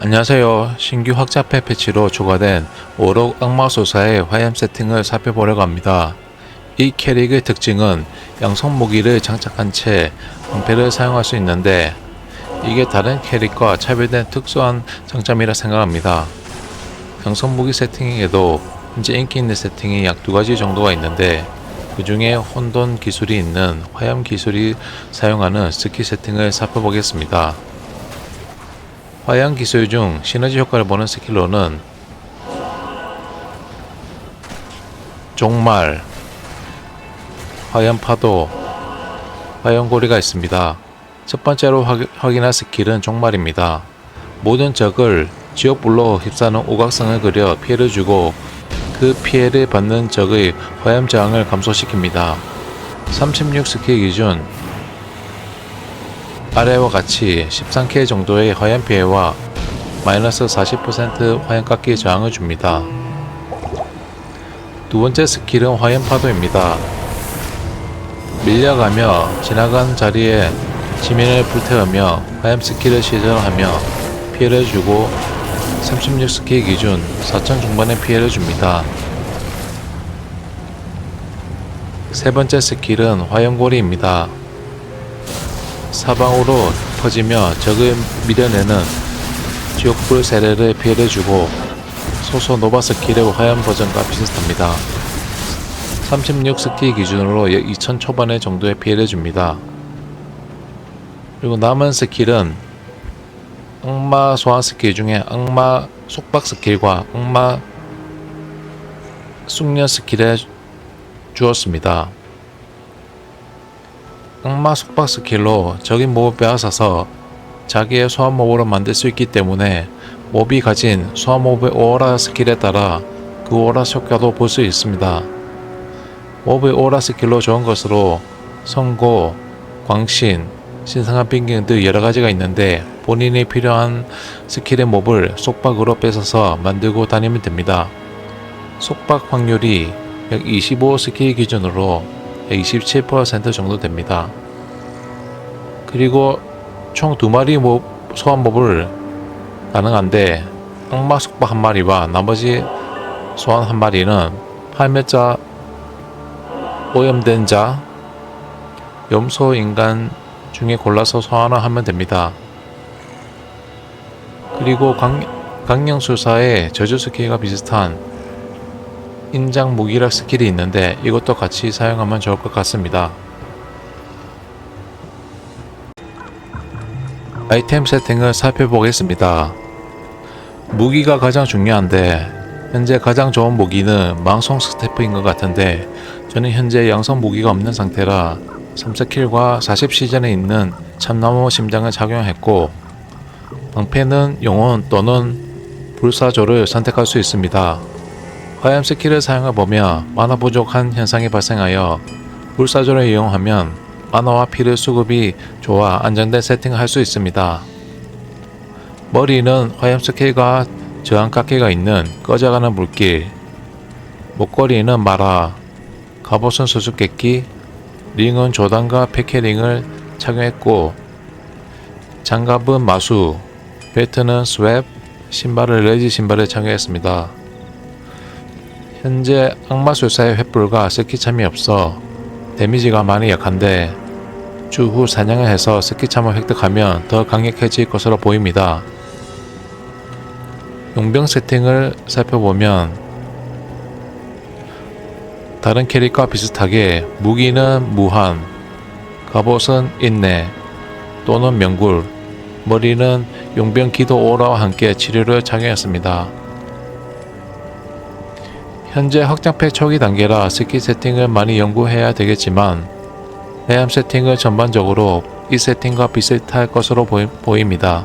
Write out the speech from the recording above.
안녕하세요. 신규 확장팩 패치로 추가된 오록 악마소사의 화염 세팅을 살펴보려고 합니다. 이 캐릭의 특징은 양성 무기를 장착한 채 방패를 사용할 수 있는데 이게 다른 캐릭과 차별된 특수한 장점이라 생각합니다. 양성 무기 세팅에도 현재 인기 있는 세팅이 약 두 가지 정도가 있는데 그 중에 혼돈 기술이 있는 화염 기술이 사용하는 스킬 세팅을 살펴보겠습니다. 화양 기술 중 시너지 효과를 보는 스킬로는 종말, 화염 파도, 화염 고리가 있습니다. 첫 번째로 확, 확인할 스킬은 종말입니다. 모든 적을 지옥불로 휩싸는 오각성을 그려 피해를 주고 그 피해를 받는 적의 화염 저항을 감소시킵니다. 36 스킬 기준 아래와 같이 13K 정도의 화염 피해와 마이너스 40% 화염 깎기 저항을 줍니다. 두 번째 스킬은 화염 파도입니다. 밀려가며 지나간 자리에 지면을 불태우며 화염 스킬을 시전하며 피해를 주고 36 스킬 기준 4천 중반의 피해를 줍니다. 세 번째 스킬은 화염고리입니다. 사방으로 퍼지며 적을 밀어내는 지옥불 세례를 피해를 주고 소소 노바 스킬의 화염 버전과 비슷합니다. 36 스킬 기준으로 2000 초반의 정도의 피해를 줍니다. 그리고 남은 스킬은 악마 소환 스킬 중에 악마 속박 스킬과 악마 숙련 스킬에 주었습니다. 악마 속박 스킬로 적인 몹을 빼앗아서 자기의 소환 몹으로 만들 수 있기 때문에 몹이 가진 소환 몹의 오라 스킬에 따라 그 오라 효과도 볼 수 있습니다. 몹의 오라 스킬로 좋은 것으로 성고, 광신, 신성한 빙경 등 여러 가지가 있는데 본인이 필요한 스킬의 몹을 속박으로 뺏어서 만들고 다니면 됩니다. 속박 확률이 약 25 스킬 기준으로 27% 정도 됩니다. 그리고 총 두 마리 몹, 소환 몹을 가능한데 악마 속박 한 마리와 나머지 소환 한 마리는 팔매자, 오염된 자, 염소 인간 중에 골라서 소환을 하면 됩니다. 그리고 강, 강령술사의 저주 스킬과 비슷한 인장 무기력 스킬이 있는데 이것도 같이 사용하면 좋을 것 같습니다. 아이템 세팅을 살펴보겠습니다. 무기가 가장 중요한데 현재 가장 좋은 무기는 망송 스태프인 것 같은데 저는 현재 양성 무기가 없는 상태라 3스킬과 40시즌에 있는 참나무 심장을 착용했고 방패는 영혼 또는 불사조를 선택할 수 있습니다. 화염 스킬을 사용해보며 만화 부족한 현상이 발생하여 불사조를 이용하면 만화와 피를 수급이 좋아 안정된 세팅을 할 수 있습니다. 머리는 화염 스킬과 저항 깎기가 있는 꺼져가는 물길 목걸이는 마라 갑옷은 수수께끼 링은 조단과 패케링을 착용했고 장갑은 마수 벨트는 스웩 신발을 레지 신발을 착용했습니다. 현재 악마술사의 횃불과 스키참이 없어 데미지가 많이 약한데 추후 사냥을 해서 스키참을 획득하면 더 강력해질 것으로 보입니다. 용병 세팅을 살펴보면 다른 캐릭과 비슷하게 무기는 무한, 갑옷은 인내 또는 명굴, 머리는 용병 기도 오라와 함께 치료를 착용했습니다. 현재 확장팩 초기 단계라 스킬 세팅을 많이 연구해야 되겠지만 해암 세팅을 전반적으로 이 세팅과 비슷할 것으로 보입니다.